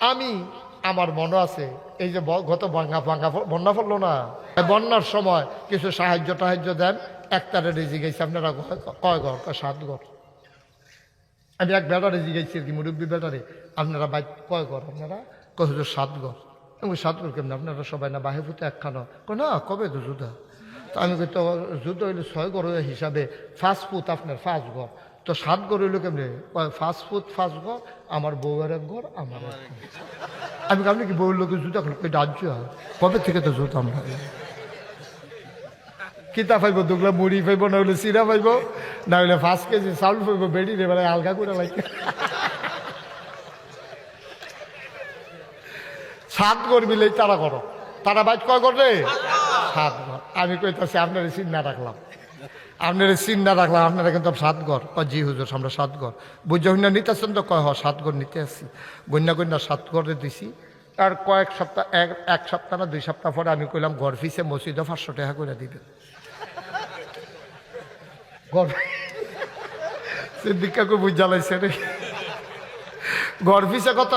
আমি, আমার মনে আছে, এই যে গত বন্যা বন্যা বন্যা পড়ল না? বন্যার সময় কিছু সাহায্য টাহায্য দেন একটারে রেজি গেছে আপনারা কয়- ঘর, কয় সাত ঘর? আমি এক বেটারে জিগাইছি আর কি, মুরব্বী বেটারে। আপনারা বাইক কয় ঘর আপনারা? হুজুর সাত ঘর। আমি সাত ঘর কেমন? আপনারা সবাই না বাহে ফুটে একখানো? কয়, না, কবে তো যুদ্ধ? তো আমি কই, তো যুদ্ধ হইলে ছয় ঘর হিসাবে ফাস্ট ফুট আপনার ফার্স্ট ঘর। তো সাত ঘর হইল কেমনি? ফাস্ট ফুট ফার্স্ট ঘর আমার বউয়ের এক ঘর আমার আমি কই, কি বউয়ের লোকের জুতা খুলে কই রাজ্য কবে থেকে তো জুতা আমরা কিতা পাইব দুগলা মুড়ি পাইব না হলে চিরা পাইব না হলে পাঁচ কেজি চাউল পাইব বেড়ি রে মানে আলগা করে লাগে সাত ঘর মিলেই তারা করো। তারা বাইক কয় করবে সাত ঘর। আমি কইতাছি আপনার চিন্তা রাখলাম। আপনার চিন্তা রাখলাম, আপনারা কিন্তু সাত ঘর কয়, জি হুজুর, আমরা সাত ঘর বুঝে হইনা নিতেছেন তো কয়, হ সাত ঘর নিতে আসছি। গন্যা গন্যা সাত ঘরে দিছি। আর কয়েক সপ্তাহ, এক এক সপ্তাহ না দুই সপ্তাহ পরে আমি কইলাম, ঘর ফিসে মসজিদে পাঁচশো টাকা করে দিবেন। গর্ব সিদ্দিকাকে বুঝালাইছে রে? গড় পিছে কত?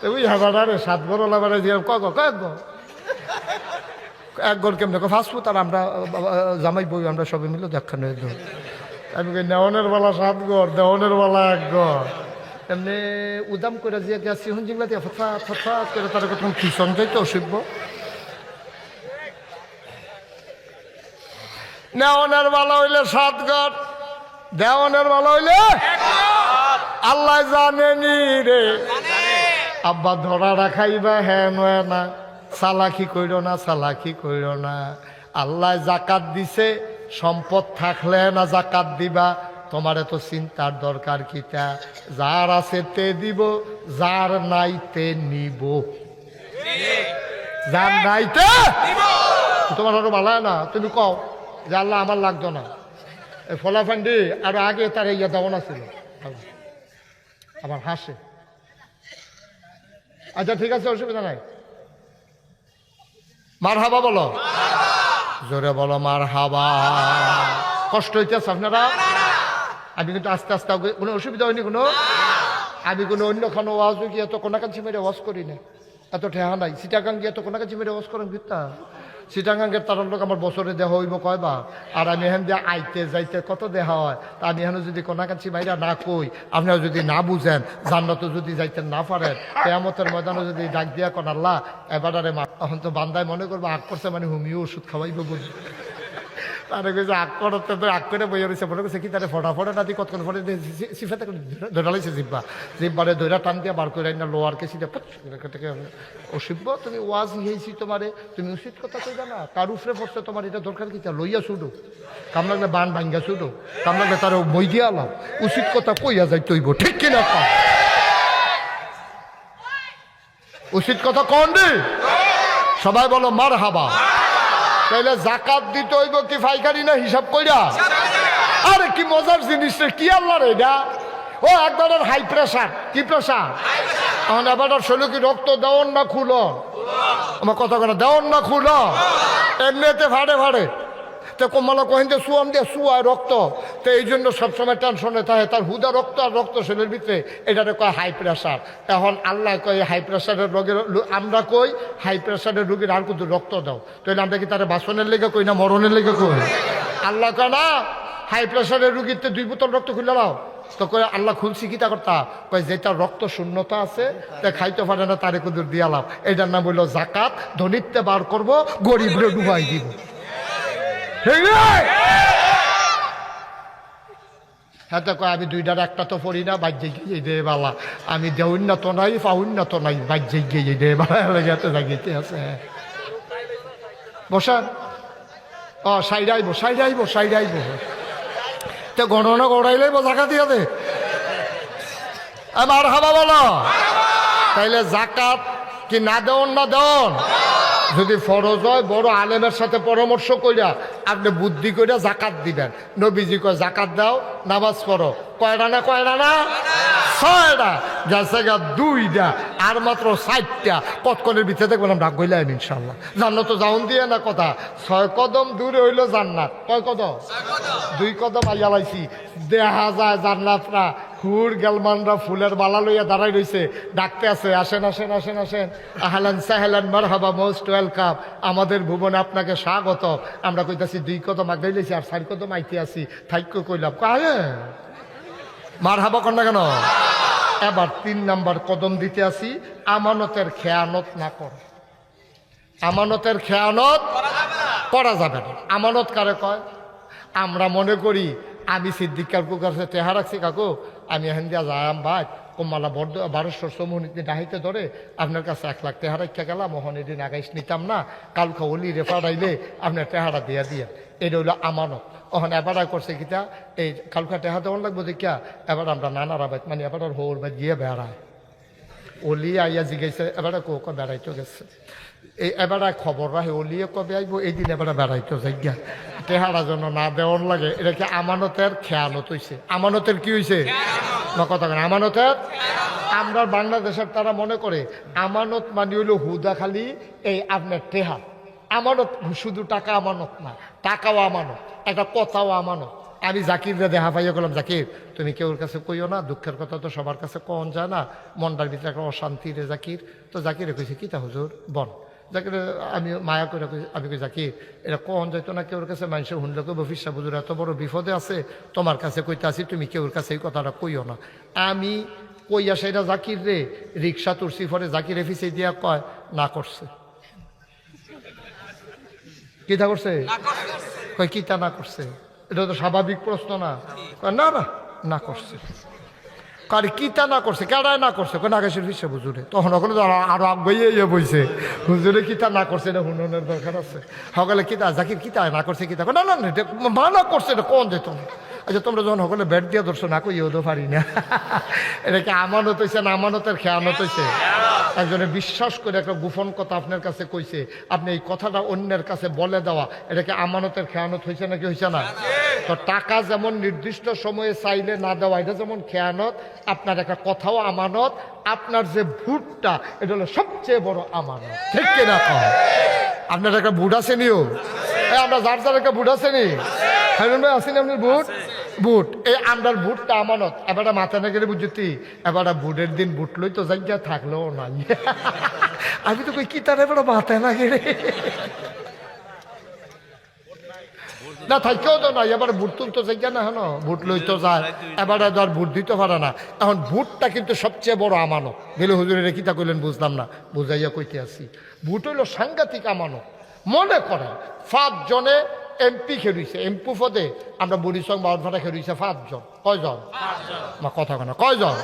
তুমি হাজার সাত বড় লাগারে দিয়ে ক ক গড় এক গড় কেমন ফুড আর আমরা জামাই বই আমরা সবাই মিলে দেখা নয় তো আমি নেওয়ানের বেলা সাত গড় দেওয়ানের বেলা এক গড় এমনি উদাম করে যে গেছি হুন যেগুলা দিয়ে ফথা ফথা করে তার কথা টিউশন যাইতে অসভ্য? নেওয়ানের বেলা হইলে সাত গড় দেওয়ানের বেলা হইলে আল্লাহ জানেনি রে। আব্বা ধরা রাখাইবা হ্যাঁ নয় না। সালাকি কইর না সালাকি কইর না। আল্লাহ জাকাত দিছে সম্পদ থাকলে না জাকাত দিবা। তোমার এত চিন্তার দরকার কিটা যার আছে তে দিব যার নাই তে নিব। যার নাই তে তোমার আরও ভালো না? তুমি কও যে আল্লাহ আমার লাগতো না। ফলাফান্ডি আর আগে তার ইয়ে দেওয়া ছিল আবার হাসে। আচ্ছা ঠিক আছে অসুবিধা নাই। মার হাবা বলো। জোরে বলো মার হাবা কষ্ট হইতেছে আপনারা? আমি কিন্তু আস্তে আস্তে কোনো অসুবিধা হয়নি কোনো? আমি কোনো অন্য খান ওয়াজ গিয়ে তো কোনাকাঞ্চি মেরে ওয়াজ করি না এত ঠেহা নাই। সিটাকাং গিয়ে তো কোনাকাঞ্চি মেরে ওয়াজ করেন কিতা সিটাগাঙ্গের তার লোক আমার বছরে দেহ হইব কয়বা আর আমি এখান দিয়ে আইতে যাইতে কত দেহা হয়? তা আমি এখানে যদি কোনাকাঞ্চি বাইরা না কই আপনারা যদি না বুঝেন জান্নাত যদি যাইতে না পারেন কেয়ামতের ময়দানে যদি ডাক দিয়া কোন আল্লাহ এবার এখন তো বান্দায় মনে করব, আগ করছে মানে হুমিও ওষুধ খাওয়াইব বুঝি তারে কইছে আগ করতে তো আগ করে বইয়া রয়েছে, মনে করছে কি তারে ফটা ফটা নাতি কতক্ষণ ফটে সিফাতে ধরালাইছে জিব্বা। জিব্বারে ধৈরা টান দিয়া বার করে না লোয়ার কে পচ থেকে অসিব্য তুমি ওয়াজ হিয়েছি তোমারে, তুমি উচিত কথা কইবা না। তার উপরে পড়ছে তোমার এটা দরকার কি? তা লইয়া ছুডো কাম লাগলে বান ভাঙ্গা ছুডো কাম লাগলে তার মই দিয়া লাও। উচিত কথা কইয়া যাই তৈব ঠিক কিনা উচিত কথা কন রে? সবাই বলো মার হাবা তাইলে জাকাত দিতে হইব কি ফাইকারি না হিসাব কইরা? আরে কি মজার জিনিস কি আল্লাহ রে এটা? ও এক ধরনের হাই প্রেশার কি প্রেশার এখন এবার শৈল কি, রক্ত দেওয়ার না খুলো আমার কথা কথা দেওয়ার না খুলো এমনিতে ভাড়ে ভাড়ে তো কমালা কহেন যে সুয়াম দিয়ে সুয়ায় রক্ত। তো এই জন্য সবসময় টেনশনে থাকে, তার হুদা রক্ত আর রক্ত শরীরের ভিতরে, এটারে কয় হাই প্রেশার এখন আল্লাহ কয় হাই প্রেশারের রোগের আমরা কই হাই প্রেশারের রোগীর আর কিন্তু রক্ত দাও। তাহলে আমরা কি তারা বাসনের লেগে কই না মরণের লেগে কই? আল্লাহ কয়, না হাই প্রেশারের রুগীতে দুই বোতল রক্ত খুলে দাও। তো কয়, আল্লাহ খুলছি কিতা করতা কয় যেটা রক্ত শূন্যতা আছে, তা খাইতে পারে না, তারে কুদুর দিয়ালাম এটার নাম হইল জাকাত। ধনিত্বে বার করব, গরিবরে ডুবাই দিব? হ্যাঁ তো কয় আমি দুইটার একটা তো পড়ি না বাজ্যে গিয়ে দে বালা। আমি দেউন্নত নাই পাউন্নত নাই বাজ্যে গিয়ে দে বালা লেগে জাগিতে আছে। বসান ও সাইড আইব সাইড আইব সাইড আইব। তো গণনা গড়াইলেই জাকা দিয়া দে। আমার হাবা বলো। তাইলে জাকাত কি না দেওন না দেওন? যদি ফরজ হয়, বড় আলেমের সাথে পরামর্শ কইরা আপনি বুদ্ধি কইরা জাকাত দিবেন। নবীজি কয়, জাকাত দাও, নামাজ পড়ো। কয়টা না কয়টা না? ছয়টা যাচ্ছে গা দুইটা, আর মাত্র ষাটটা কতক্ষণের ভিতরে দেখবেন আমরা গইলাম ইনশাল্লাহ জান্নাত তো যাউন দিয়ে না কথা। ছয় কদম দূরে হইল জান্নাত। কয় কদম? দুই কদম আইয়া লাইছি। দেখা যায় জান্নাতরা হুর গেলমানরা ফুলের বালা লইয়া দাঁড়াই রইছে। ডাকতে আছে, আসেন আসেন আসেন আসেন। আহলান সাহেলান, মারহাবা, মোস্ট ওয়েলকাম। আমাদের ভুবনে আপনাকে স্বাগত আমরা কইতাছি দুই কদম আগাই লইছি আর চার কদম আইতে আছি। থাইক্য কইলাম। কাহে মার হাবা কর না কেন? এবার তিন নাম্বার কদম দিতে আসি, আমানতের খেয়ানত না কর। আমানতের খেয়ানত করা যাবে না। আমানত কারে কয়? আমরা মনে করি, আমি সিদ্দিক কাকু কাছে টেহা রাখছি, কাকু, আমি এখান দিয়া যাম ভাই, কমালা বড্ড বারোশো সমুনিতে ডাহিতে ধরে আপনার কাছে এক লাখ টেহা রাখা গেলাম মোহন এদিন আগাইশ নিতাম না, কালকা অলি রেফারাইলে আপনার তেহারা দিয়া দিয়া এটা হইল আমানত। ওখানে এবার করছে কিতা? এই কালকা টেহা দেওয়ান লাগবো দেখিয়া এবার আমরা নানা বাইত মানে এবার হোর বাই গিয়ে বেড়ায়। অলি আইয়া জিগাইছে এবারে কো ক বেড়াইতে গেছে। এই এবারে খবর রাখে অলিয়ে কবে আইব এই দিন এবারে বেড়াইতে যাইয়া টেহারা জন্য না দেওয়ার লাগে এটা কি আমানতের খেয়ালত হইছে আমানতের কি হইছে না কথা আমানতের? আমরা বাংলাদেশের তারা মনে করে আমানত মানে হইল হুদা খালি এই আপনার টেহা। আমানত, শুধু টাকা আমানত না, টাকাও আমানত, একটা কথাও আমানত। আমি জাকিররে দেখা পাইয়া গেলাম জাকির, তুমি কেউর কাছে কইও না, দুঃখের কথা তো সবার কাছে কন যায় না, মনটার ভিতরে একটা অশান্তি রে জাকির। তো জাকিরে কইছে কিতা হুজুর বন জাকির, আমি মায়া করে আমি কই জাকির, এটা কন যাইতো না কেউর কাছে, মানুষের শুনলে কই বফিসা বুঝুর এত বড় বিপদে আছে, তোমার কাছে কইতে আসি তুমি কেউর কাছে এই কথাটা কইও না। আমি কইয়া সেটা জাকির রে রিক্সা তুরসি ফরে জাকির এফিসে দিয়া কয়, না করছে। কিতা করছে? কয় কিতা না করছে? এটা তো স্বাভাবিক প্রশ্ন না। না না না করছে। কার কিতা না করছে? কেডায় না করছে? না আকাশের বিশ্বে বুঝুরে তখন ওখানে আরো- আগে ইয়ে বইছে। হুজুরে কিতা না করছে? এটা হুননের দরকার আছে। সকালে কিতা জাকির কিতা না করছে কিতা না না এটা মানা করছে এটা কোন যেত না আচ্ছা তোমরা যখন সকলে ব্যাট দিয়ে ধরছো না কই তো পারি না? এটা কি আমানত হয়েছে না আমানতের খেয়ানত হয়েছে একজনে বিশ্বাস করে একটা গোপন কথা আপনার কাছে কইছে, আপনি এই কথাটা অন্যের কাছে বলে দেওয়া এটাকে আমানতের খেয়ানত হয়েছে নাকি হয়েছে না? তো টাকা যেমন নির্দিষ্ট সময়ে চাইলে না দেওয়া, এটা যেমন খেয়ানত, আপনার একটা কথাও আমানত আপনার যে ভুটটা এটা হলো সবচেয়ে বড় আমানত। ঠিক কিনা আপনার একটা বুট আছে নিও? আমরা যার যার একটা বুট আছে নি? হারুন ভাই আসেনি আপনার বুট বুট এই আমরার বুটটা আমানত। এবারে মাথা না গেলে বুঝতি এবারে বুটের দিন বুট লই তো জায়গা থাকলেও নাই। আমি তো কই কি তার এবারে মাথা না গেলে না থাকেও তো নাই এবার বুট তুলতে জায়গা না হেন বুট লইতে যায়। এবারে ধর বুট দিতে পারে না। এখন বুটটা কিন্তু সবচেয়ে বড় আমানত। গেলে হুজুরে কিতা কইলেন বুঝলাম না। বুঝাইয়া কইতে আসি। বুট হইল সাংঘাতিক আমানত। মনে করেন জনে এমপি খেলুইছে। এমপি পদে আমরা বুড়িসং বাউরভাটা খেলুইছে পাঁচজন। কয়জন? মা কথা কেন কয়জন?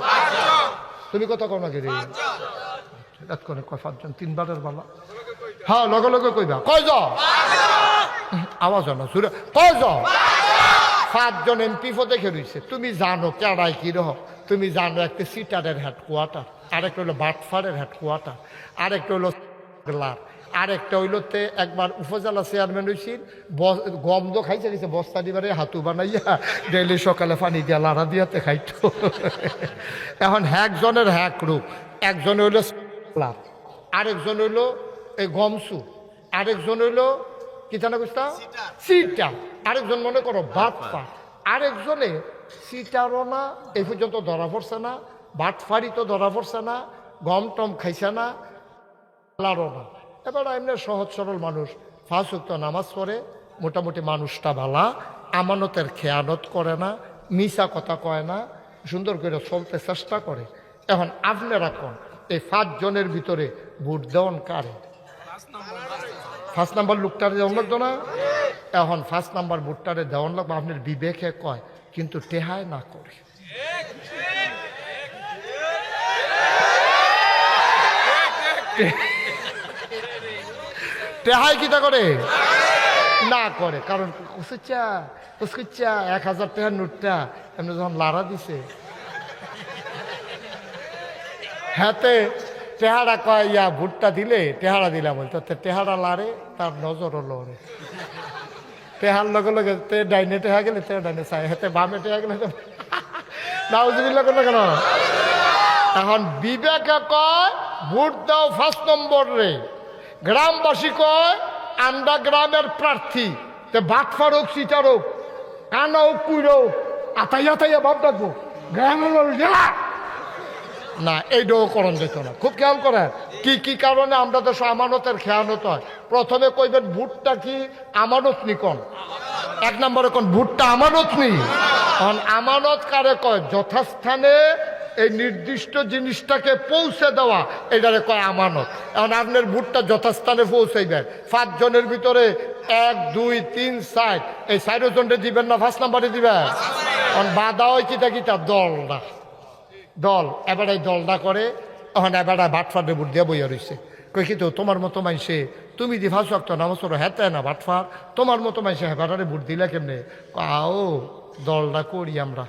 তুমি কথা কো না গেলে এতক্ষণে কয় পাঁচজন? তিনবারের বেলা। হ্যাঁ লগে লগে কইবা। কয়জন? আওয়াজ না সুরে সাতজন এমপি পদে খেলুইছে তুমি জানো কেডাই কি রহ? তুমি জানো একটা সিটারের হেডকোয়ার্টার, আরেকটা হলো বাটফারের হেডকোয়ার্টার, আরেকটা হলো গ্লার আরেকটা হইল তে একবার উপজেলা চেয়ারম্যান হয়েছিল গন্ধ খাইছে গেছে বস্তা দিবারে হাতু বানাইয়া ডেলি সকালে পানি দিয়া লাড়া দিয়াতে খাইতো। এখন একজনের হ্যাক রূপ, একজন হইল আরেকজন হইল এই গমসু, আরেকজন হইল কি জানা বুঝতা সিটা আরেকজন মনে করো বাটপা আরেকজনে সিটারও না এই পর্যন্ত ধরা পড়ছে না বাটফারি তো ধরা পড়ছে না গম টম খাইছে না লারও না। এবার এমনি সহজ সরল মানুষ ফাঁসুক্ত নামাজ পড়ে মোটামুটি মানুষটা ভালা আমানতের খেয়ানত করে না মিশা কথা কয় না সুন্দর করে চলতে চেষ্টা করে। এখন আপনারা কোন? এই পাঁচজনের ভিতরে ভোট দেওয়ান কারে? ফার্স্ট নাম্বার লোকটারে দেওয়ান লাগতো না। এখন ফার্স্ট নাম্বার ভোটটারে দেওয়ান লাগবে, আপনার বিবেকে কয়, কিন্তু টেহায় না করে। টেহাই কিতা করে? না করে, কারণ কুসুচ্চা কুসকুচ্চা এক হাজার টাকার নোটটা এমনি যখন লাড়া দিছে। হাতে টেহারা কয়, ইয়া, ভুট্টা দিলে? টেহারা দিলাম বলতো টেহারা লারে, তার নজরও লড়ে টেহার লগে লগে তে ডাইনে টেহা গেলে, তে ডাইনে চাই হাতে বামে টেহা গেলে নাউজুবিল্লা কেন কেন? এখন বিবেকে কয়, ভোট দাও ফার্স্ট নম্বর রে। গ্রামবাসী কয়, আমরা গ্রামের প্রার্থী। তে বাট ফারুক সিটারুক কানাও কুইরো আতাইয়া তাইয়া ভাব ডাকবো গ্রামের। না এইটাও করণ যেত না। খুব খেয়াল করেন, কি কি কারণে আমরা দেশ আমানতের খেয়ানত হয়? প্রথমে কইবেন, ভুটটা কি আমানত নিকন এক নম্বরে কোন, ভুটটা আমানত নি কারণ আমানত কারে কয়? যথাস্থানে এই নির্দিষ্ট জিনিসটাকে পৌঁছে দেওয়া, এটারে কয় আমানত। এখন আপনার ভুটটা যথাস্থানে পৌঁছাইবেন। পাঁচজনের ভিতরে এক, দুই, তিন, চার, এই চারজনকে দিবেন না ফার্স্ট নাম্বারে দিবেন? কারণ বাধা হয় কিতা দল দলটা দল, এবার দলটা করে তখন এবার ভাটফারে বুট দিয়ে বইয়া রয়েছে কই কিন্তু তোমার মতো মাইসে তুমি দি ফাঁস রক্ত নামাজ হেতে না ভাটফার তোমার মতো মাইসে হেবারে বুট দিলে কেমনে? আও, দলটা করি আমরা।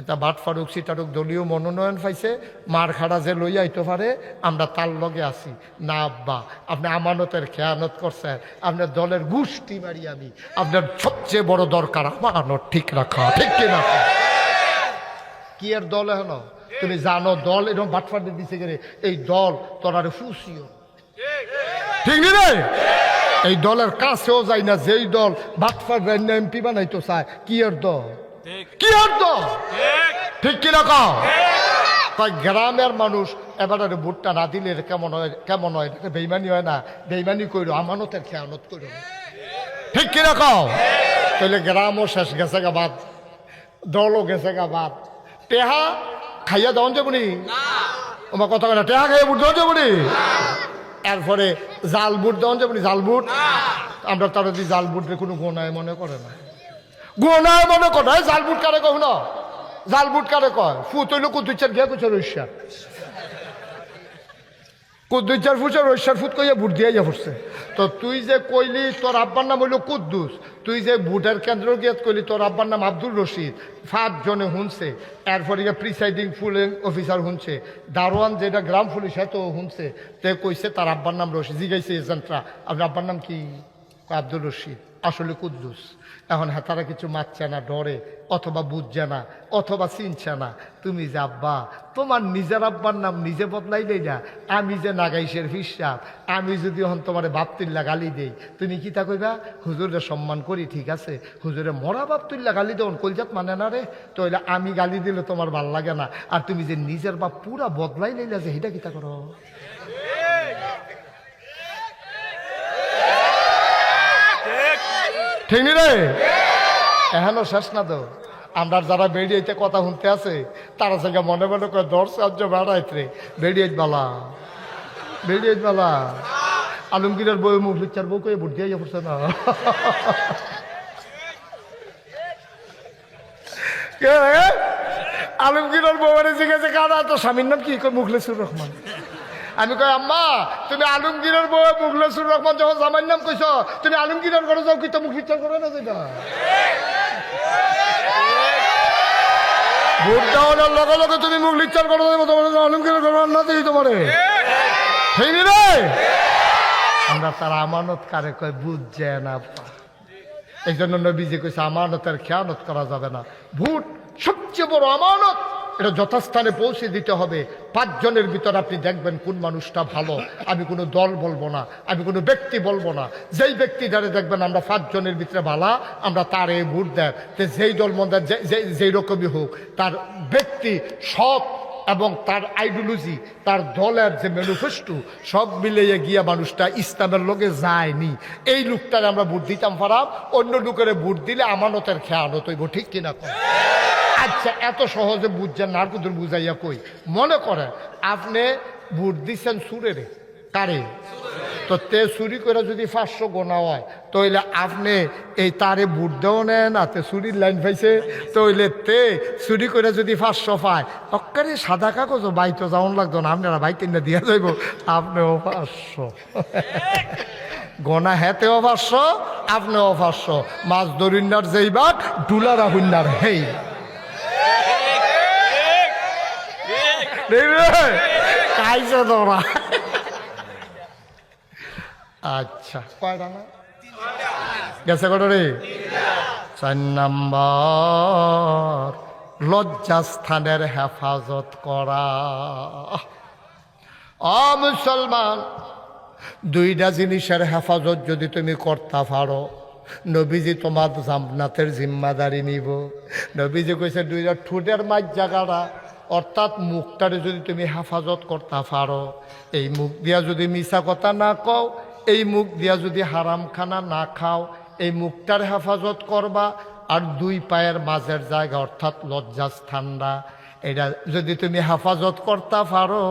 এটা বাট ফারুক সিটারুক দলীয় মনোনয়ন পাইছে, মার খাড়া যে লই আইতে পারে, আমরা তার লগে আছি। না আব্বা, আপনি আমানতের খেয়ানত করছেন, আপনার দলের গোষ্ঠী মারি আমি, আপনার সবচেয়ে বড় দরকার আমানত ঠিক রাখা, ঠিক কিনা? কি আর দল এখন? তুমি জানো দল এরকম বাটফাটে দিছে গেলে এই দল তোরারে ফুসিও। ঠিক রে এই দলের কাছেও যাই না, যেই দল বাটফাট এমপি বানাইতো চায়, কি এর দল? কি এর দল? ঠিক কিনা কও? তাই গ্রামের মানুষ এবারে ভোটটা না দিলে কেমন হয় কেমন হয়? বেইমানি হয় না? বেইমানি কইরো, আমানতের খেয়ানত কইরো। ঠিক কিনা কও? তাহলে গ্রামও শেষ গেছে গা বাদ, দলও গেছে গা বাদ। টেহা খাইয়া দেওয়ান যাবনি আমার কথা কথা টেহা খাইয়া বুট দেওয়ান যাবনি এরপরে জাল বুট দেওয়ান যাবনি জাল বুট? আমরা তারা যদি জাল বুটের কোনো গোনায় মনে করে না। গোনায় মনে করে জাল বুট কারে কহ না জাল বুট কারে কয়? ফু তৈল কুতুচ্ছার গিয়া ঐশ্বার কুদ্দুচার ফুচার ঐশ্বার ফুট কইয়া বুট দিয়ে ফুটছে তো তুই যে কইলি তোর আব্বার নাম হইল কুদ্দুস, তুই যে বুটের কেন্দ্র গিয়ে কইলি তোর আব্বার নাম আব্দুল রশিদ ফাঁক জনে শুনছে এরপরে প্রিসাইডিং ফুলিং অফিসার শুনছে দারোয়ান যেটা গ্রাম পুলিশ সে তো শুনছে তে কইছে তার আব্বার নাম রশিদ। জিগাইছে এজেন্টরা। আপনার আব্বার নাম কি? আব্দুল রশিদ। আসলে কুদ্দুস। এখন হ্যাঁ তারা কিছু মারছে না, ডরে, অথবা বুঝছে না, অথবা চিনছে না। তুমি যে আব্বা, তোমার নিজের আব্বার নাম নিজে বদলাইলেই না, আমি যে নাগাইশের হিসাব আমি যদি হন তোমার বাপতুল্লা গালি দেই, তুমি কি তা কইবা? হুজুরে সম্মান করি, ঠিক আছে, হুজুরে মরা বাপতুল্লা গালি দেন কলজাত মানে না রে? তো হইলে আমি গালি দিলে তোমার ভালো লাগে না। আর তুমি যে নিজের বাপ পুরা বদলাই লইলা যে সেটা কিতা করো? ঠিক নি রে? এখনও শেষ না তো। আমরা যারা বেরিয়েতে কথা শুনতে আছে, তারা থেকে মনে মনে করে দশ সাহায্য বেড়াইতে বেরিয়ে বালা। বেরিয়ে বালা। আলমগীরের বই মুখ লিচার বউ কয়ে বুদ্ধি হয়ে পড়ছে না। কে আলমগীরের বউ মানে জিজ্ঞাসা কারা তো স্বামীর নাম কি? মুখলেসুর রহমান। আমি কই, আম্মা, তুমি আলমগীরের বউ মুখলেসুর রহমান যখন জামাইর নাম কইছ, তুমি আলমগীরের ঘরে যাও কি তো মুখ বিচার করে না যেটা ভোট দেওয়ার লগে লগে তুমি মুখ লিচার করে দেবো তোমার আলমগীরের ঘরে না দিই তোমারে রে আমরা তার আমানত কারে কয় বুঝছে না এই জন্য নবীজি কইছে, আমানতের খেয়ানত করা যাবে না। ভোট সবচেয়ে বড় আমানত এটা যথাস্থানে পৌঁছে দিতে হবে। পাঁচজনের ভিতর আপনি দেখবেন কোন মানুষটা ভালো। আমি কোনো দল বলব না, আমি কোনো ব্যক্তি বলব না। যেই ব্যক্তি যারা দেখবেন আমরা পাঁচজনের ভিতরে ভালা আমরা তার এই ভোট দেয়। যেই দল মন্দার যেই রকমই হোক, তার ব্যক্তি সৎ এবং তার আইডিওলজি তার দলের যে ম্যানিফেস্টো সব মিলিয়ে গিয়া মানুষটা ইসলামের লোকে যায়নি। এই লোকটারে আমরা ভোট দিতাম ফারাম অন্য লোকের ভোট দিলে আমানতের খেয়ানত হইব ঠিক কিনা কর আচ্ছা এত সহজে বুঝছেন না আর বুঝাইয়া কই। মনে করেন, আপনি ভোট দিচ্ছেন সুরেরে কারে? তো তে চুরি করে যদি পাঁচশো গোনা হয় তাহলে আপনি এই তারে বুট দেও নেন না তে চুরির লাইন পাইছে তাহলে তে চুরি করে যদি পাঁচশো পায় অক্কারে সাদা কাগজও বাইতো যাওয়ান লাগতো না আপনারা বাইতে না দিয়া যাইব আপনিও পাঁচশো। গনা হেতেও পাঁচশো আপনিও পাঁচশো। মাছ দরিন্নার যেই বাঘ ডুলারা হুন্নার হেই। কাইছে তোরা আচ্ছা। কয়টা না গেছে রে চার নাম্বার। লজ্জাস্থানের হেফাজত করা। অ মুসলমান, দুইটা জিনিসের হেফাজত যদি তুমি করতে পারো, নবীজি তোমার জামনাতের জিম্মাদারি নিব। নবীজি কইছে, দুইটা ঠোঁটের মাঝ জায়গাটা, অর্থাৎ মুখটারে যদি তুমি হেফাজত করতে পারো, এই মুখ দিয়া যদি মিশা কথা না কও এই মুখ দিয়া যদি হারাম খানা না খাও, এই মুখটার হেফাজত করবা আর দুই পায়ের মাঝের জায়গা অর্থাৎ লজ্জাস্থানটা এটা যদি তুমি হেফাজত করতে পারো,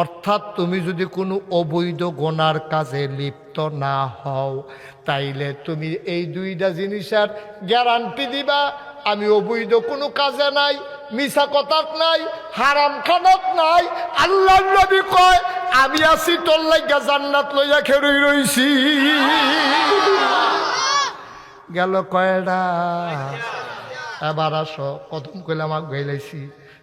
অর্থাৎ তুমি যদি কোনো অবৈধ গোনার কাজে লিপ্ত না হও, তাইলে তুমি এই দুইটা জিনিসের গ্যারান্টি দিবা আমি অবৈধ কোনো কাজে নাই মিশা কথাত নাই, হারাম খানাত নাই। আল্লাহ নবী কয়, আমি আছি তোর লাগা জান্নাত লইয়া খেরই রইছি। গেল কয়ডা এবার আসো, কদম কইলে আমাক গাইলাইছি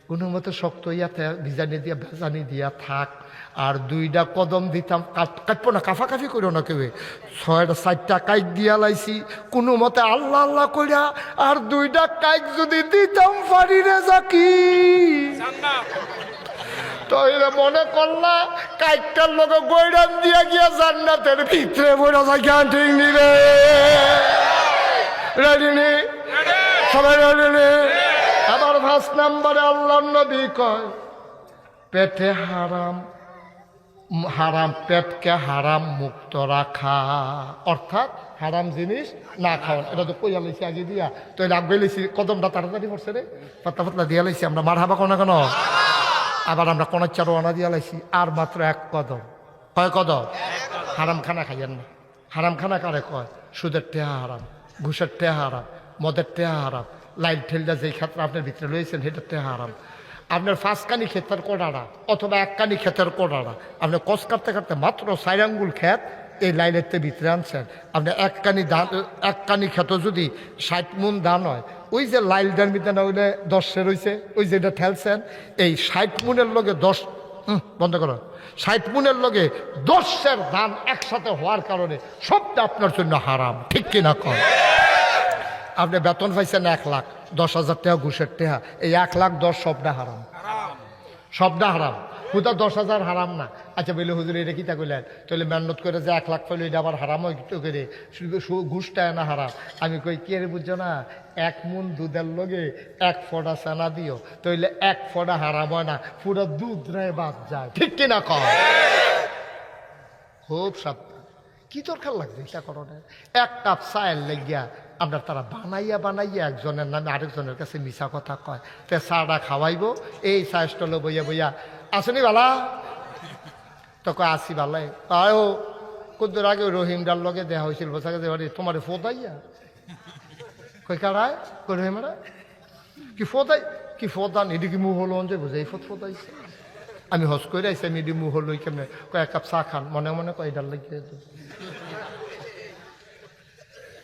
কোনো মতে শক্ত ইয়াতে ভিজানি দিয়া ভেজানি দিয়া থাক। আর দুইটা কদম দিতাম, কাট- কাটবো না, কাফাকাফি করো না কেউ। ছয়টা চারটা কাইক দিয়া লাইছি, কোনো মতে আল্লাহ আল্লাহ কইরা, আর দুইটা কাইক যদি দিতাম পারি রে যাকি তইলে মনে করলা, কাইকটার লোকে গৈরাম দিয়া গিয়া জান্নাতের ভিতরে বইরা যায় ঠিক নিরে রেডি নি? সবাই রেডি নি? আবার ফার্স্ট নাম্বারে আল্লাহ নবী কয়, পেটে হারাম হারাম পেটকে হারাম মুক্ত রাখা। অর্থাৎ হারাম জিনিস না খাওয়া। এটা তো কইয়া লাইছি আগে দিয়া। তো এটা আগে লাইছি, কদমটা তাড়াতাড়ি পড়ছে রে। পাতলা পাতলা দিয়া লাইছি, আমরা মার হাবা কোনো কেন। আবার আমরা কোনো চারো আনা দিয়া লাইছি, আর মাত্র এক কদম। কয় কদম? হারাম খানা খাইয়েন না। হারাম খানা কারে কয়? সুদের টেহা হারাম, ঘুষের টেহা হারাম, মদের টেহা হারাম লাইট ঠেলটা যেই ক্ষেত্রে আপনার ভিতরে রয়েছেন সেটার টেহা হারাম। আপনার ফাঁসকানি ক্ষেতের কোডাড়া অথবা এককানি ক্ষেতের কোডাড়া। আপনি কষ কাটতে কাটতে মাত্র সাইরাঙ্গুল ক্ষেত এই লাইনের তে ভিতরে আনছেন। আপনি এককানি ধান, এককানি ক্ষেত যদি ষাট মুন ধান হয়, ওই যে লাইলটার মধ্যে না হইলে দশে রয়েছে ওই যেটা ঠেলছেন, এই ষাট মুনের লগে দশ বন্ধ করো। ষাট মুনের লগে দশের ধান একসাথে হওয়ার কারণে সবটা আপনার জন্য হারাম, ঠিক কিনা কর আপনি বেতন পাইছেন এক লাখ দশ হাজার টাকা ঘুষের টাকা এই এক লাখ দশ সবটা হারাম। সবটা হারাম। হুদা দশ হাজার হারাম না। আচ্ছা বলে হুজুর এটা কিতা কইলেন? তাহলে মেহনত করে যে এক লাখ পাইলো এটা আবার হারাম হয় তো করে? ঘুষটা না হারাম। আমি কই কে রে বুঝছ না? এক মুন দুধের লগে এক ফোঁটা সানা দিও। তাইলে এক ফোঁটা হারাম হয় না। পুরো দুধ রে বাদ যায়। ঠিক কিনা কর খুব সাবধান। কি দরকার লাগবে এটা করণে? এক কাপ চায়ের লেগিয়া আপনার তারা বানাইয়া বানাইয়া একজনের নামে আরেকজনের কাছে মিশা কথা কয়। তে চাটা খাওয়াইব, এই চা বইয়া বইয়া, আসনি বালা? তো কয়, আসি বালাই। ও কুদ্দুর আগে রহিমডার লগে দেখা হয়েছিল বোঝাকে যে তোমার ফোদাইয়া কই কারায় কই রহিমারা কি ফোদাই কি ফোদান এটি কি মুহ হলো যে বোঝাই ফোদ ফোদাইছে আমি হস করে আইসি আমি এটি মুহ হলো কেমনে? কয়, এক কাপ চা খান। মনে মনে, কয় ডাল লাগিয়ে।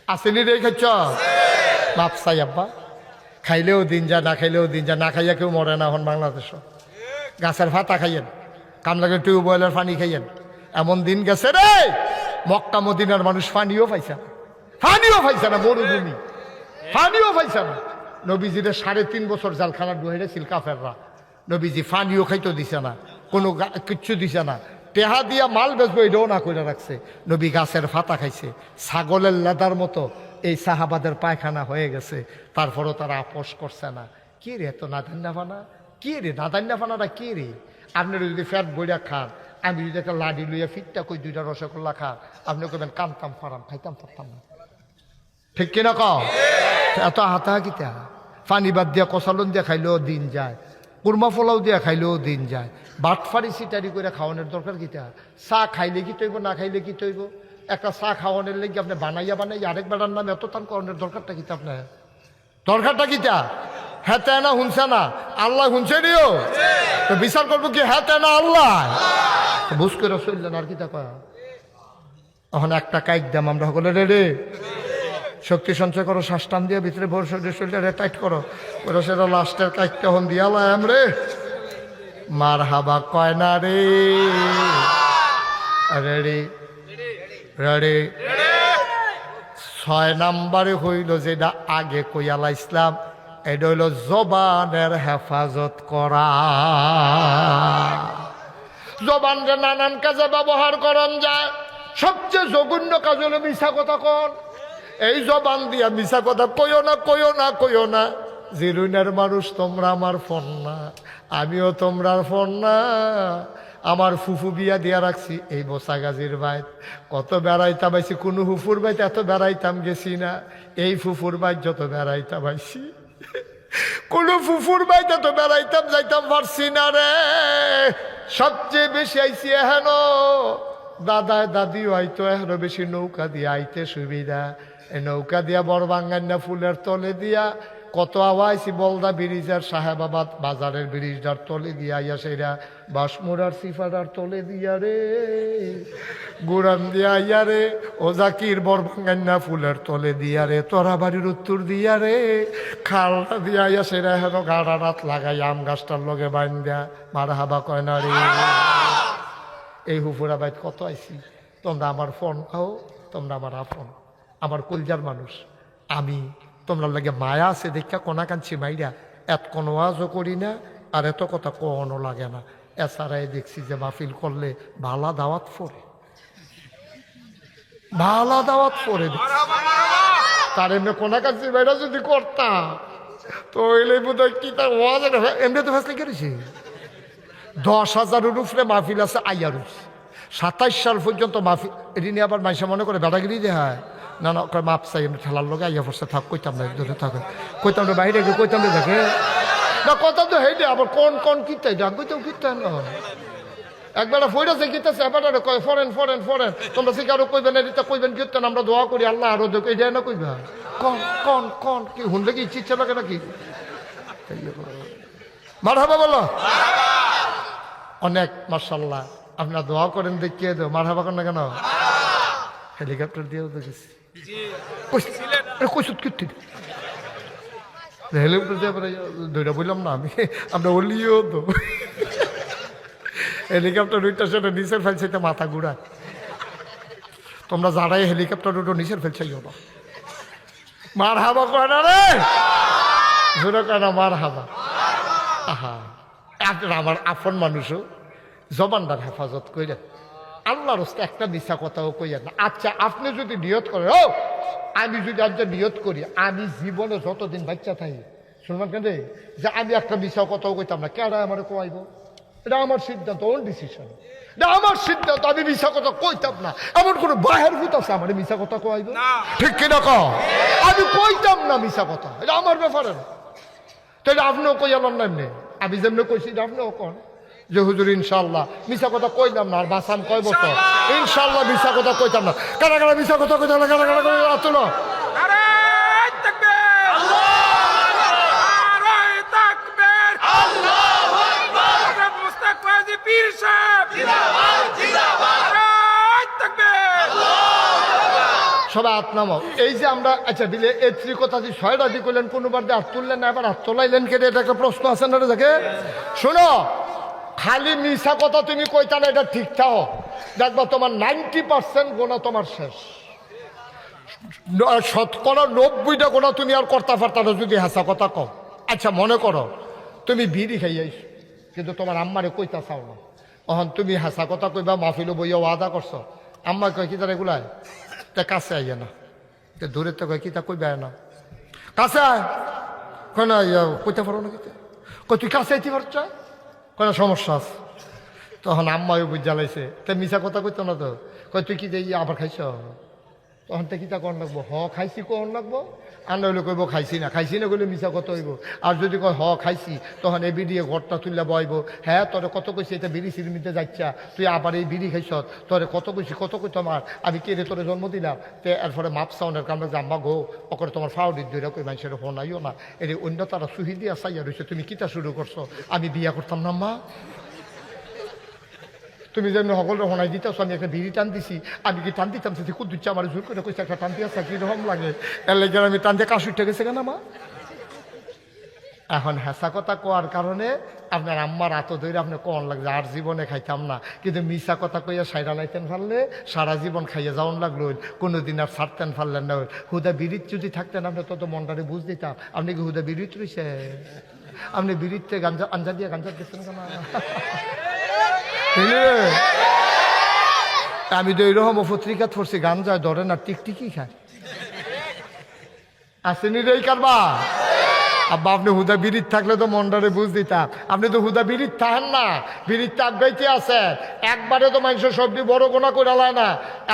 আসেনি রে খাচ্ছ? বাপ চাই আব্বা। খাইলেও দিন যা না খাইলেও দিন যা না খাইয়া কেউ মরে না এখন বাংলাদেশ। গাছের ভাতা খাইয়েন কাম লাগে টিউবওয়েলের পানি খাইয়েন। এমন দিন গেছে রে, মক্কা মদিনার মানুষ পানিও পাইছে না। পানিও পাইছে না মরুভূমি। পানিও পাইছে না। নবীজিরে সাড়ে তিন বছর জালখানা ডুহাইরে ছিল কাফেররা নবীজি পানিও খাইতে দিছে না, কোনো কিচ্ছু দিছে না। টেহা দিয়া মাল বেচবো, এটাও না করে রাখছে। নবী গাছের ফাতা খাইছে। ছাগলের লেদার মতো এই সাহাবাদের পায়খানা হয়ে গেছে। তারপরও তারা আপোষ করছে না। কি রে, এত নাদান্না ফানা কি রে নাদান্না ফানাটা কি রে? আপনারা যদি ফ্যাট বইরা খান, আমি যদি একটা লাডি লইয়া ফিটটা কই, দুইটা রসগোল্লা খান, আপনি কবেন কামতাম ফারাম, খাইতাম পারতাম না। ঠিক কিনা কও? এত হাতা কিতা পানি বাদ দিয়া কষালন দিয়া খাইলেও দিন যায়। কুরমা পোলাও দিয়া খাইলেও দিন যায়। বাটফারি সিটারি করে খাওয়ানোর দরকার কিতা চা খাইলে কি তৈব, না খাইলে কি তৈব? একটা চা খাওয়ানোর লেগে আপনি বানাইয়া বানাইয়া আরেক বেড়ার নাম এত টান করানোর দরকারটা কিতা আপনার? দরকারটা কিতা হ্যাঁ তাই না শুনছে না। আল্লাহ শুনছে নিও। তো বিচার করব কি হ্যাঁ তাই না, আল্লাহ? বুঝ করে চললেন আর কিতা কয়া? এখন একটা কাইক দাম আমরা সকলে রেডি? শক্তি সঞ্চয় করো, শ্বাস টান দিয়ে ভিতরে ভোর শরীর শরীরে টাইট করো। ওরা সেটা লাস্টের কাইকটা হন দিয়ালাম রে। মার হাবা কয় না রে। রেডি রেডি ছয় নাম্বারে হইল যেটা আগে কইয়ালা ইসলাম, এটা হইল জবানের হেফাজত করা। জবানরে নানান কাজে ব্যবহার করন যায়, সবচেয়ে জঘন্য কাজ হলো মিশা কথা কন। এই জবান দিয়া মিশা কথা কইও না কইও না কইও না। জিরুইনের মানুষ তোমরা আমার ফোন না, আমিও তোমরার ফোন না। আমার ফুফু বিয়া দিয়া রাখছি, এই বসা গাজির বাইত কত বেড়াইতাম আইছি, কোনো ফুফুর বাইত এত বেড়াইতাম গেছি না। এই ফুফুর বাইত যত বেড়াইতাম আইছি, কোনো ফুফুর বাইতে তো বেড়াইতাম, যাইতাম পারছি না রে। সবচেয়ে বেশি আইছি এহেন, দাদায় দাদিও আইতো, এহেন বেশি নৌকা দিয়ে আইতে সুবিধা। এই নৌকা দিয়া বড় বাঙ্গান্না ফুলের তলে দিয়া, কত আওয়াইছি বলদা ব্রিজের সাহেবাবাদ বাজারের ব্রিজটার তলে দিয়া, আইয়া সেরা বাসমুরার সিফারার তলে দিয়া রে। গুড়ান দিয়া আইয়া রে, ও জাকির বড় বাঙ্গান্না ফুলের তলে দিয়া রে, তোরা বাড়ির উত্তর দিয়া রে। খালটা দিয়া আইয়া সেরা হেন গাড়া রাত লাগাই, আম গাছটার লগে বাইন দেয়া মারা হাবা কয় না রে। এই হুফুরা বাইত কত আইছি? তোমরা আমার ফোন খাও তোমরা আমার আফন আমার কলজার মানুষ। আমি তোমরা লাগে মায়া আছে, দেখা কোনা কাঞ্চি মাইরা, এত কোনো আজও করি না, আর এত কথা কোনো লাগে না। এছাড়াই দেখছি যে মাহফিল করলে ভালা দাওয়াত ফোরে ভালা দাওয়াত ফোরে তার এমনি কোনা কাঞ্চি মাইরা যদি করতাম, তো এলে বোধ হয় কি তার ওয়াজ এমনি তো ফেসলে কেটেছি দশ হাজারের উপরে মাহফিল আছে আইয়ারুস। সাতাইশ সাল পর্যন্ত মাহফিল এটি নিয়ে আবার মাইসা মনে করে বেড়াগিরি দেয় না না ওকে মাপ চাই এমনি ঠেলার লোক আইয়া পড়ছে থাক কইতাম না ধরে থাকে কইতাম না বাইরে গিয়ে কইতাম না দেখে না কথা তো হেঁটে আবার কোন কোন কিনতে ডাক কইতেও কিনতে না একবার ফইরাছে কিনতেছে এবার কয় ফরেন ফরেন ফরেন তোমরা শিকারও কইবেন এটা কইবেন কীর্তন আমরা দোয়া করি আল্লাহ আরও দেখ এটা না কইবা কন কন কন কি হুনলে কি ইচ্ছে লাগে নাকি মার হবে বলো অনেক মার্শাল্লাহ আপনারা দোয়া করেন দেখিয়ে দেও মার হাবা না কেন হেলিকপ্টার দিয়েও দেখেছি কীর্তি বললাম না আমি আমরা বলিও তো। হেলিকপ্টার উঠতে সেটা নিচের ফেলছে মাথা ঘুরায় তোমরা যারাই হেলিকপ্টার উঠো নিচের ফেলছাইও না মার হাবা কয় না রে? জোরে কয় না মার হাবা আহা আপনার আমার আপন মানুষও জবানদার হেফাজত কইলেন আল্লাহর হস্তে একটা মিশা কথাও কইয়া না। আচ্ছা আপনি যদি নিয়ত করেন ও আমি যদি আজ নিয়ত করি আমি জীবনে যতদিন বাচ্চা থাকি শুনবেন কেন যে আমি একটা মিশা কথাও কইতাম না কেডা আমার কোয়াইব এটা আমার সিদ্ধান্ত ওন ডিসিশন এটা আমার সিদ্ধান্ত আমি মিশা কথা কইতাম না। এমন কোনো বাহের ভূত আছে আমার মিশা কথা কোয়াইব ঠিক কিনা কও? আমি কইতাম না মিশা কথা এটা আমার ব্যাপারে না। তাহলে আপনিও কই আমার না এমনি। আমি যেমনি কইছি আপনিও কন। যে হুজুর ইনশাল্লাহ মিশা কথা কইলাম না আর বাসান কয় বছর? ইনশাল্লাহ মিশা কথা কইতাম না। কারা কারা মিশা কথা কইতাম না কারা কারা তাকবীর সবাই হাত নামাও। এই যে আমরা আচ্ছা দিলে এই ত্রি কথা দিয়ে ছয়টা দিয়ে করলেন কোনোবার দিয়ে হাত তুললেন না এবার হাত তোলাইলেন কেটে এটা একটা প্রশ্ন আছে না রে দেখে শোনো খালি মিশা কথা তুমি কইতা না এটা ঠিক থাও দেখবা তোমার নাইনটি পার্সেন্ট গোনা তোমার শেষ। শতকরা নব্বইটা গোনা তুমি আর করতে পারতা না যদি হাসা কথা কম আচ্ছা মনে করো তুমি বিড়ি খাইয়াইছ কিন্তু তোমার আম্মারে কইতা চাও না। অহন তুমি হাসা কথা কইবা মাহফিলও বইয়া ওয়াদা করছ। আম্মা কয় কি তার এগুলাই? তা কাছে আইয়া না। তে দূরে তো কয় কি তা কইবা না? কাছে আয়। কয় না ইয়া, কইতে পারো না কি কই তুই কাছে আইতে পারছ? কয় সমস্যা আছে। তখন আম্মাও বুঝ জ্বালাইছে, তা মিশা কথা কইতো না তো? কয়, তুই কি যে আবার খাইছ? তখন তে কিতা কন লাগবো? হ, খাইছি কন লাগবো। নইলে কইব, খাইছি না খাইছি না কইলে মিছা কত হইব? আর যদি কয়, হ, খাইছি, তখন এই বিড়িয়ে ঘরটা তুললে বইব। হ্যাঁ তোরে কত কইছি, এটা বিড়ি সিরমিতে যাচ্ছা তুই আবার এই বিড়ি খাইছ তোরে কত কইছি, কত কই তোমার আমি কে রে তোরে জন্ম দিলাম? তে এরপরে মাপ সাউনের যে, আম্মা গো ওকরে তোমার ফাউডির দইরা কই মানুষের হনাইও না। এর অন্য তারা সুহি দিয়া সাইয়া রয়েছে তুমি কিতা শুরু করছ? আমি বিয়া করতাম না মা তুমি যেমন সকলের শোনাই দিতেছ আমি একটা বিড়ি টান দিছি, আমি কি টান দিতাম? সেটি খুব দিচ্ছে আমার জোর করে কইছে, একটা টান দিয়ে কি রকম লাগে। এর লেগে আমি টান দিয়ে কাশ উঠে গেছে কেন মা? এখন হেসা কথা কোয়ার কারণে আপনার আম্মার আত ধরে আপনি কন লাগছে আর জীবনে খাইতাম না। কিন্তু মিশা কথা কইয়া সাইডা লাইতেন পারলে সারা জীবন খাইয়া যাওয়ান লাগল কোনোদিন আর ছাড়তেন পারলেন না হুদা বিড়িত যদি থাকতেন, আপনি তত মনটারে বুঝ দিতাম। আপনি কি হুদা বিড়িত রইছে আপনি বিড়িতে গাঞ্জা, আঞ্জা দিয়ে গাঞ্জা দিচ্ছেন কেন? আমি তো এইরকম পত্রিকা পড়ছি গান যায় ধরে না টিকটিকি খায়। আসেনি রে কারবা আব্বা, আপনি হুদা বিড়িত থাকলে তো মন্ডারে বুঝ দিতাম। আপনি তো হুদা বিড়িত থাকেন না বিড়িত তাক গাইতে আছে। একবারে তো মানুষের সবজি বড় গোনা করে লায় না।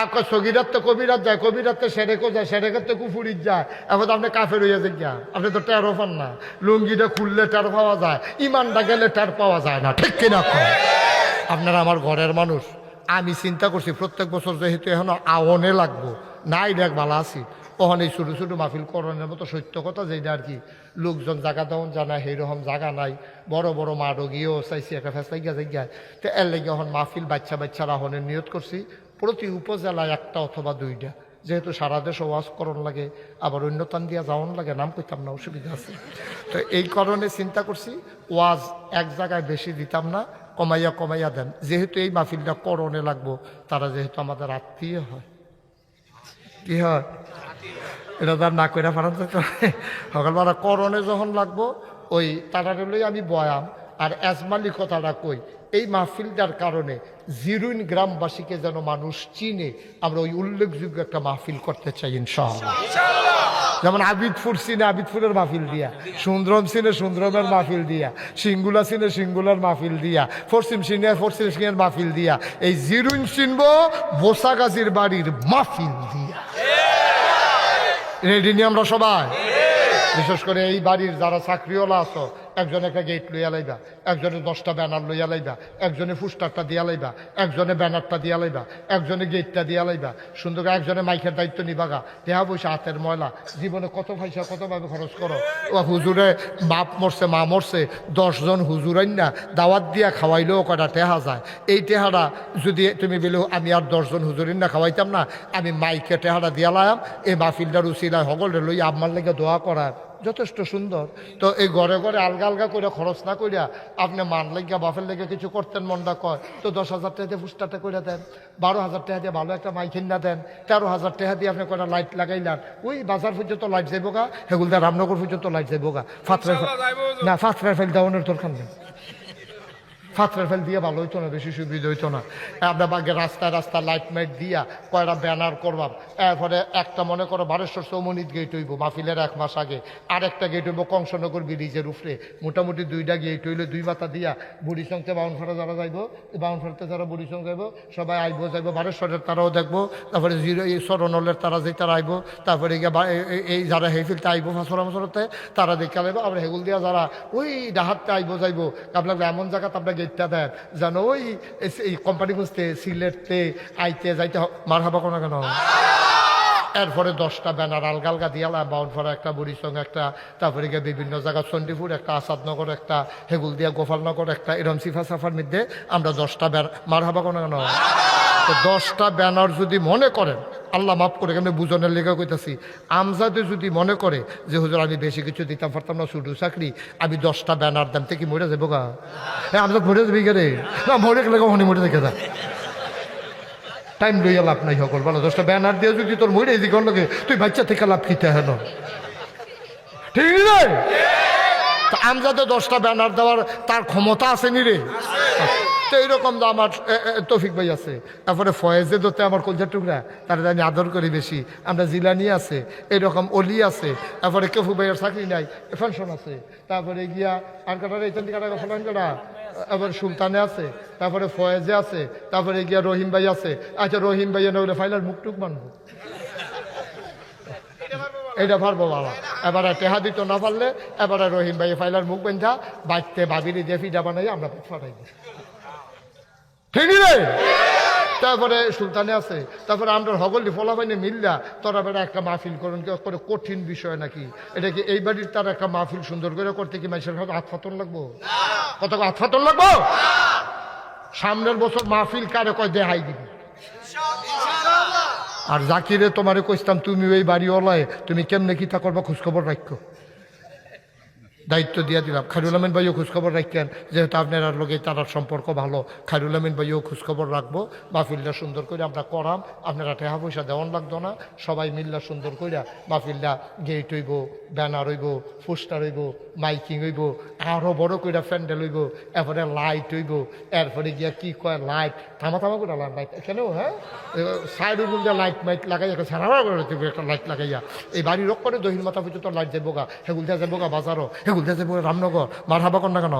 এক সগিরাত তো কবিরাত যায়, কবিরাত তো সেরেকও যায়, সেরেকের তো কুফুরিত যায়। এখন তো আপনি কাফের হইয়া যান আপনি তো টেরো পান না। লুঙ্গিটা খুললে টের পাওয়া যায় ইমানটা গেলে টের পাওয়া যায় না, ঠিক কন? আপনারা আমার ঘরের মানুষ আমি চিন্তা করছি, প্রত্যেক বছর যেহেতু এখন আওনে লাগবো, নাই দেখ, ভালো আছি। ওখানে ছোটো ছোটো মাহফিল করণের মতো সত্য কথা যেটা আর কি। লোকজন জায়গা দেওয়ান জানা, সেইরকম জায়গা নাই। বড় বড় মাঠও গিয়েও চাইছি, একটা ফেসলাই গিয়া জায়গায় তো এর লেগে এখন মাহফিল বাচ্চা বাচ্চারা হনের নিয়ত করছি, প্রতি উপজেলায় একটা অথবা দুইটা। যেহেতু সারা দেশে ওয়াজ করণ লাগে, আবার অন্য তান দিয়া যাওয়ান লাগে, নাম কইতাম না, অসুবিধা আছে। তো এই কারণে চিন্তা করছি, ওয়াজ এক জায়গায় বেশি দিতাম না কমাইয়া কমাইয়া দেন। যেহেতু এই মাহফিলটা করণে লাগবো, তারা যেহেতু আমাদের আত্মীয় হয়। কি হয়? এটা তো আর না কইরা পারান সকালবেলা করণে যখন লাগবো, ওই তারারে লই আমি বয়াম। আর এজমালি কথাটা কই, এই মাহফিলটার কারণে জিরুইন গ্রামবাসীকে যেন মানুষ চিনে, আমরা ওই উল্লেখযোগ্য একটা মাহফিল করতে চাই ইনশাআল্লাহ। যেমন আবিদপুর সিনে আবিদপুরের মাহফিল দিয়া। সুন্দরম সিনে সুন্দরমের মাহফিল দিয়া। সিঙ্গুলা সিনে সিঙ্গুলার মাহফিল দিয়া। ফরসিম সিনে পশ্চিম সিনের মাহফিল দিয়া। এই জিরুইন চিনব বোসাগাজির বাড়ির মাহফিল দিয়া। রেডি নি আমরা সবাই? বিশেষ করে এই বাড়ির যারা চাকরিওয়ালা আছো একজনে একটা গেট লইয়া লাইবা, একজনে দশটা ব্যানার লইয়া লাইবা, একজনে ফুস্টারটা দিয়া লাইবা, একজনে ব্যানারটা দিয়া লাইবা, একজনে গেটটা দিয়া লাইবা। সুন্দর একজনে মাইকের দায়িত্ব নিবাগা দেহা পয়সা হাতের ময়লা। জীবনে কত পয়সা কতভাবে খরচ করো? ও হুজুরে, বাপ মরছে, মা মরছে, দশজন হুজুরাই না দাওয়াত দিয়া খাওয়াইলেও কটা টেহা যায়? এই টেহাটা যদি তুমি বলো, আমি আর দশজন হুজুরিন না খাওয়াইতাম না, আমি মাইকে টেহাটা দিয়া লায়াম, এই মাহফিলটার উচিলায় সকলে লই আমার লেগে দোয়া করার। যথেষ্ট সুন্দর। তো এই ঘরে ঘরে আলগা আলগা করে খরচ না করিয়া আপনি মান লেগিয়া বাপের লেগে কিছু করতেন মনটা কয় তো দশ হাজার টাকা দিয়ে ফুসটাটা করে দেন বারো হাজার টাকা দিয়ে ভালো একটা মাইকিন না দেন তেরো হাজার টাকা দিয়ে আপনি কটা লাইট লাগাইলেন? ওই বাজার পর্যন্ত লাইট যাইব গা হেগুলদা রামনগর পর্যন্ত লাইট যাইব গা ফাতরা না ফাতরা ফেল দেওয়ানোর দরকার নেই। ফাতরা ফেল দিয়ে ভালো হইতো না, বেশি সুবিধা হইতো না। আপনার বাগে রাস্তায় রাস্তা লাইট মাইট দিয়া কয়টা ব্যানার করবাম। এরপরে একটা মনে করো বারেশ্বর চৌমনিত গেট হইব, মাহফিলের এক মাস আগে। আর একটা গেট হইব কংসনগর ব্রিজের উপরে। মোটামুটি দুইটা গেট হইলে দুই মাথা দিয়া বুড়ি সঙ্গে বাউনফাড়া যারা যাইব বাউনফাড়াতে যারা বুড়ি সঙ্গে যাইব সবাই আইব, যাইব, বারেশ্বরের তারাও দেখব, তারপরে জিরো, এই সরনলের তারা যে তারা আইব, তারপরে এই যারা হেফিলতে আইব ফাঁসরা মশরতে তারা দেখে আইব আবার হেগুল দিয়া যারা ওই ডাহাততে আইব, যাইব। আপনার এমন জায়গাতে আপনার গেটটা জানো ওই এই কোম্পানি খুঁজতে সিলেটতে আইতে যাইতে মার হাবা কোনো কেন এরপরে দশটা ব্যানার আলগা আলগা দিয়ালা, বাউনফাড়া একটা বুড়িসং একটা, তারপরে গিয়ে বিভিন্ন জায়গা চণ্ডীপুর একটা, আসাদনগর একটা, হেগুল দিয়া গোপালনগর একটা, এরম সিফা সাফার মধ্যে আমরা দশটা ব্যানার, মার হাবা কোনো কেন? তো দশটা ব্যানার যদি মনে করেন, আল্লাহ মাফ করে কেমনি বুঝনের লেগে কইতাছি, আমজাদে যদি মনে করে যে, হুজুর, আমি বেশি কিছু দিতাম, পারতাম না শুধু চাকরি, আমি দশটা ব্যানার দাম থেকে মরে যাব গা? হ্যাঁ আমজাদ মরে যাবি কে রে? না, মরে গেলে কখনই মরে দেখে যা টাইম লইয়া লাভ নাই সকল বলো দশটা ব্যানার দিয়ে যদি তোর মরে এদিকে লোকে তুই বাচ্চা থেকে লাভ খেতে হেন? ঠিক আছে আমজাদে দশটা ব্যানার দেওয়ার তার ক্ষমতা আছে নি রে? তো এইরকম তো আমার তৌফিক ভাই আছে। তারপরে ফয়েজে দোতে আমার কলজার টুকরা, তার আমি আদর করি বেশি। আমরা জিলানি আছে এরকম অলি আছে। তারপরে কেফু ভাইয়ের চাকরি নাই পেনশন আছে। তারপরে গিয়া আর কাটার এই কাটা ফলান কাটা সুলতানে আছে, তারপরে ফয়েজে আছে, তারপরে গিয়া রহিম ভাই আছে। আচ্ছা রহিম ভাইয়া নইলে ফাইলার মুখ টুক মানবো এইটা পারব বাবা। এবারে টেহা দিত না পারলে, এবারে রহিম ভাই ফাইলার মুখ বাড়তে ভাবিরি দিয়ে ফিডা বানাই আমরা ফাটাই দিই ঠিক রে তারপরে সুলতানে আছে তারপরে আমরা হগলি ফলাবাইনে মিল্লা তোরা বেড়া একটা মাহফিল করুন কি করে কঠিন বিষয় নাকি? এটা কি এই বাড়ির তার একটা মাহফিল সুন্দর করে করতে কি মানুষের হাত ফাতন লাগবো? কত হাত ফাতন লাগবো? সামনের বছর মাহফিল কারে কয় দেহাই দিবি? আর জাকিরে তোমারে কইতাম তুমি ওই বাড়ি ওলায় তুমি কেমনে কি তা করবা খোঁজখবর রাখো দায়িত্ব দিয়ে দিলাম। খাইরুল আমিন ভাইও খোঁজখবর রাখতেন, যেহেতু আপনার লোকে তার সম্পর্ক ভালো। খাইরুল আমিন ভাইও খোঁজখবর রাখব। মাহফিলটা সুন্দর করে আমরা করাম। আপনারা টাকা পয়সা দেওয়ান লাগতো না। সবাই মিল্লা সুন্দর করে মাহফিলটা গেট হইব ব্যানার হইব পোস্টার হইব, মাইকিং হইব আরও বড় করে প্যান্ডেল হইব, এরপরে লাইট হইব। এরপরে গিয়া কি কয় লাইট থামা থামা করে লাইট এখানেও হ্যাঁ সাইড উপর দিয়ে লাইট মাইট লাগাই একটা সারা করে একটা লাইট লাগাইয়া এই বাড়ির করে দহির মাথা পর্যন্ত লাইট যাব গা হেগুল যাব গা বাজারও হেগুল যাব রামনগর মার হাবা কন্যা কেন